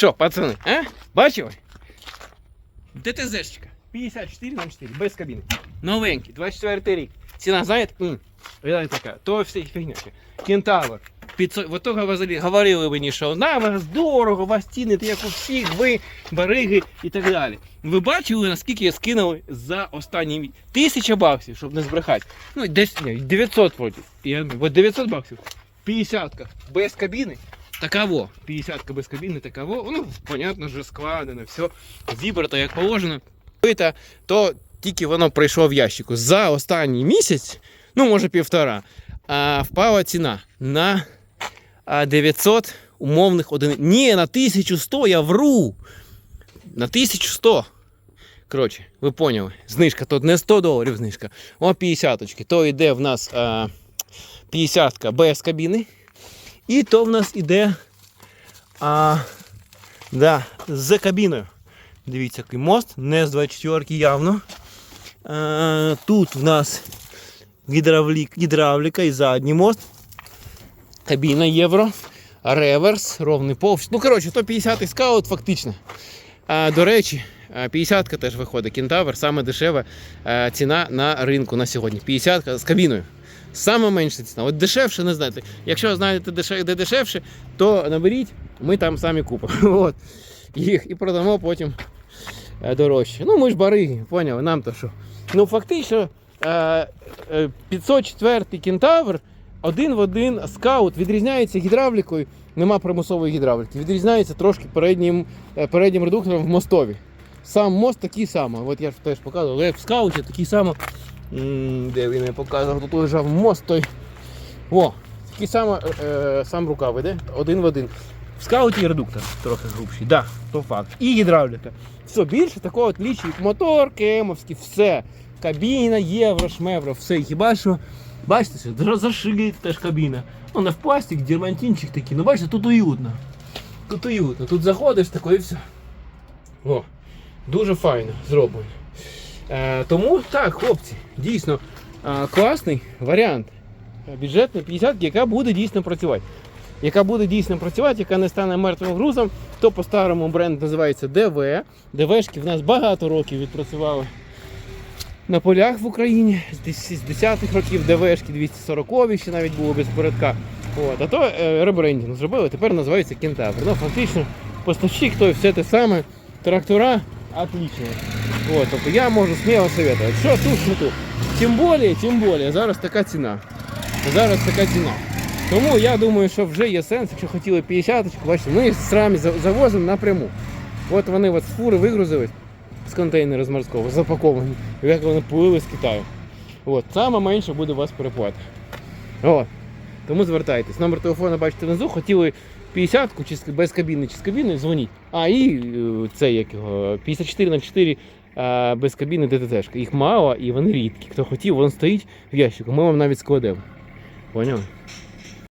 Що, пацани, а? Бачили? ДТЗшечка. 54 на 4, без кабіни. Новенький, 24 рік. Ціна, знаєте, м, видали така, то все фігня. Кентавр. 500, вот то говорили, говорили мені, що на вас дорого, вас цінити, як у всіх, ви бариги і так далі. Ви бачили, наскільки я скинув за останні мі- тисяча баксів, щоб не збрехати. Ну, десь 900 вроді. Я, от 900 баксів. 50 без кабіни. Таково. 50 без кабіни, таково. Ну, понятно, вже складено, все зібрато як положено. То тільки воно прийшло в ящику. За останній місяць, ну може півтора, а, впала ціна на 900 умовних одиниць. Ні, на 1100 я вру. На 1100. Коротше, ви поняли. Знижка, тут не 100 доларів знижка. О, 50 То йде в нас а, 50 без кабіни. І то в нас іде а, да, з кабіною. Дивіться, який мост, не з 24 явно. А, тут в нас гідравліка і задній мост. Кабіна євро, реверс, ровний повз. Ну, коротше, то 50-й скаут фактично. А, до речі, 50-ка теж виходить кентавр, саме дешева ціна на ринку на сьогодні. 50-ка з кабіною. Саме менша ціна. От дешевше не знаєте. Якщо знаєте, де дешевше, то наберіть, ми там самі купимо. От. Їх і продамо потім е, дорожче. Ну, ми ж бариги, поняли, нам то що. Ну, фактично, е, е, 504 кентавр один в один скаут відрізняється гідравлікою, нема примусової гідравліки. Відрізняється трошки переднім, е, переднім редуктором в мостові. Сам мост такий самий. От я ж теж показував, але в скауті такий самий. Де він я показував, тут лежав мост той. О, такий самий е, сам рукав іде, один в один. В скауті редуктор трохи грубший, да, то факт. І гідравліка. Все більше такого от лічить мотор, кемовський, все. Кабіна, євро, шмевро, все. Хіба що, бачите, що теж кабіна. Ну, не в пластик, дермантинчик такий. Ну бачите, тут уютно. Тут уютно. Тут заходиш тако і все. О, дуже файно зроблено. Е, тому так, хлопці, дійсно е, класний варіант. Е, Бюджетна 50, яка буде дійсно працювати. Яка буде дійсно працювати, яка не стане мертвим грузом, то по-старому бренд називається ДВ. ДВшки в нас багато років відпрацювали на полях в Україні з 10-х років ДВшки 240 ще навіть було без передка. От, а то е, ребрендінг зробили, тепер називається Кентавр. Ну, фактично, поставщик той все те саме, трактора отлично. От, тобто я можу сміло советувати. Що тут, що тут. Тим більше, тим більше, зараз така ціна. Зараз така ціна. Тому я думаю, що вже є сенс, якщо хотіли 50 бачите, ми їх самі за- завозимо напряму. От вони от з фури вигрузили з контейнера з морського, запаковані, як вони плили з Китаю. От, саме менше буде у вас переплата. От. Тому звертайтесь. Номер телефону бачите внизу, хотіли 50-ку чи без кабіни, чи з кабіни, дзвоніть. А і е, це як його 54 на 4 без кабіни ДТТшка. Їх мало і вони рідкі. Хто хотів, він стоїть в ящику. Ми вам навіть складемо. Поняли?